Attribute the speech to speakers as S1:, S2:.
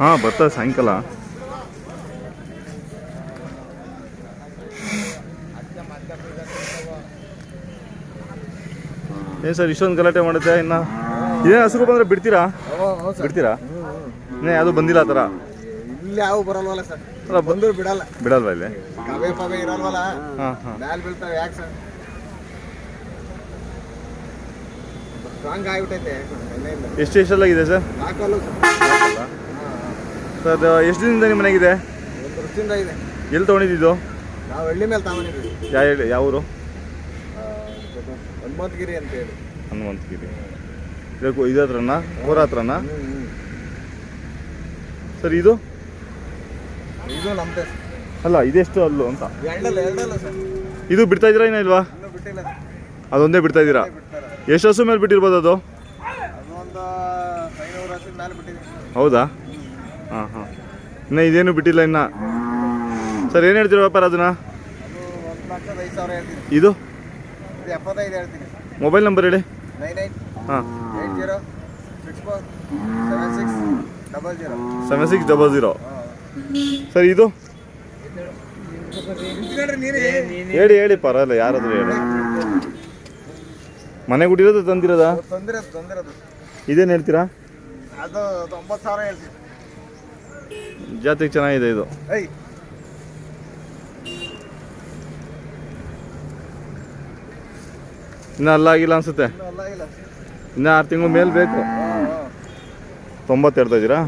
S1: ಹಾಂ ಬರ್ತದೆ ಸಾಯಂಕಾಲ. ಏನು ಸರ್ ಇಷ್ಟೊಂದು ಗಲಾಟೆ ಮಾಡುತ್ತೆ ಇನ್ನ? ಇದೇ ಹಸಿರು ಬಂದ್ರೆ ಬಿಡ್ತೀರಾ? ಬಿಡ್ತೀರಾ? ಇನ್ನೇ ಯಾವುದು ಬಂದಿಲ್ಲ ಆ ಥರ?
S2: ಇಲ್ಲಿ ಯಾವ ಬರಲ್ವಲ್ಲ ಸರ್. ಬಂದ್ರು ಬಿಡಲ್ಲ.
S1: ಬಿಡಲ್ವಾ ಇಲ್ಲಿ?
S2: ಕವೆ ಪವೆ ಇರಲ್ವಲ್ಲ.
S1: ಹಾಂ ಹಾಂ.
S2: ಬೀಳ್ತಾವೆ ಯಾಕೆ ಸರ್? ಸ್ಟ್ರಾಂಗ್ ಆಗಿಬಿಟ್ಟೈತೆ. ಇದೆ
S1: ಎಷ್ಟು ಎಷ್ಟೆಲ್ಲಾಗಿದೆ ಸರ್?
S2: ನಾಲ್ಕಲ್ಲು
S1: ಸರ್. ಅದು ಎಷ್ಟು ದಿನದಿಂದ ನಿಮ್ಮ ಮನೆಗಿದೆ?
S2: ಒಂದು ವರ್ಷದಿಂದ ಇದೆ.
S1: ಎಲ್ಲಿ ತೊಗೊಂಡಿದ್ದು?
S2: ನಾವು ಹಳ್ಳಿ ಮೇಲೆ ತಗೊಂಡಿದ್ವಿ
S1: ಯಾವ ಯಾವ ಊರು?
S2: ಹನುಮಂತಗಿರಿ ಅಂತ ಹೇಳಿ.
S1: ಹನುಮಂತಗಿರಿ. ಇದಕ್ಕೂ ಇದು ಹತ್ರನಾ? ಊರ ಹತ್ರನಾ? ಸರ್ ಇದು?
S2: ಇದು ನಮ್ದೇ
S1: ಅಲ್ಲ ಇದೆಷ್ಟು ಅಲ್ಲು ಅಂತ? ಇದು ಬಿಡ್ತಾ ಇದ್ದೀರಾ ಏನೋ ಇಲ್ವಾ. ಅದೊಂದೇ ಬಿಡ್ತಾ ಇದ್ದೀರಾ? ಎಷ್ಟು ಹಸು ಮೇಲೆ ಬಿಟ್ಟಿರ್ಬೋದು ಅದು? ಹೌದಾ? ಹಾಂ ಹಾಂ. ಇನ್ನು ಇದೇನು ಬಿಟ್ಟಿಲ್ಲ ಇನ್ನ? ಸರ್ ಏನು ಹೇಳ್ತೀರ ವ್ಯಾಪಾರ ಅದನ್ನ? ಇದು? ಮೊಬೈಲ್ ನಂಬರ್ ಹೇಳಿ. ಹಾಂ.
S2: Seven six double zero.
S1: Sir ಇದು? ಹೇಳಿ. ಹೇಳಿ ಪರವಾಗಿಲ್ಲ ಯಾರಾದರೂ ಹೇಳಿ. ಮನೆ ಗುಡಿರೋದು ತಂದಿರೋದ?
S2: ತೊಂದರೆ ತೊಂದಿರೋದು
S1: ಇದೇನು ಹೇಳ್ತೀರಾ?
S2: ಅದು ತೊಂಬತ್ತು ಸಾವಿರ
S1: ಜಾತಿಗೆ ಚೆನ್ನಾಗಿದೆ ಇದು.
S2: ಐ
S1: ಇನ್ನೂ ಅಲ್ಲ ಆಗಿಲ್ಲ ಅನ್ಸುತ್ತೆ.
S2: ಇನ್ನೂ
S1: ಆರು ತಿಂಗಳು ಮೇಲೆ ಬೇಕು. ತೊಂಬತ್ತು ಹೇಳ್ತಾ ಇದ್ದೀರಾ?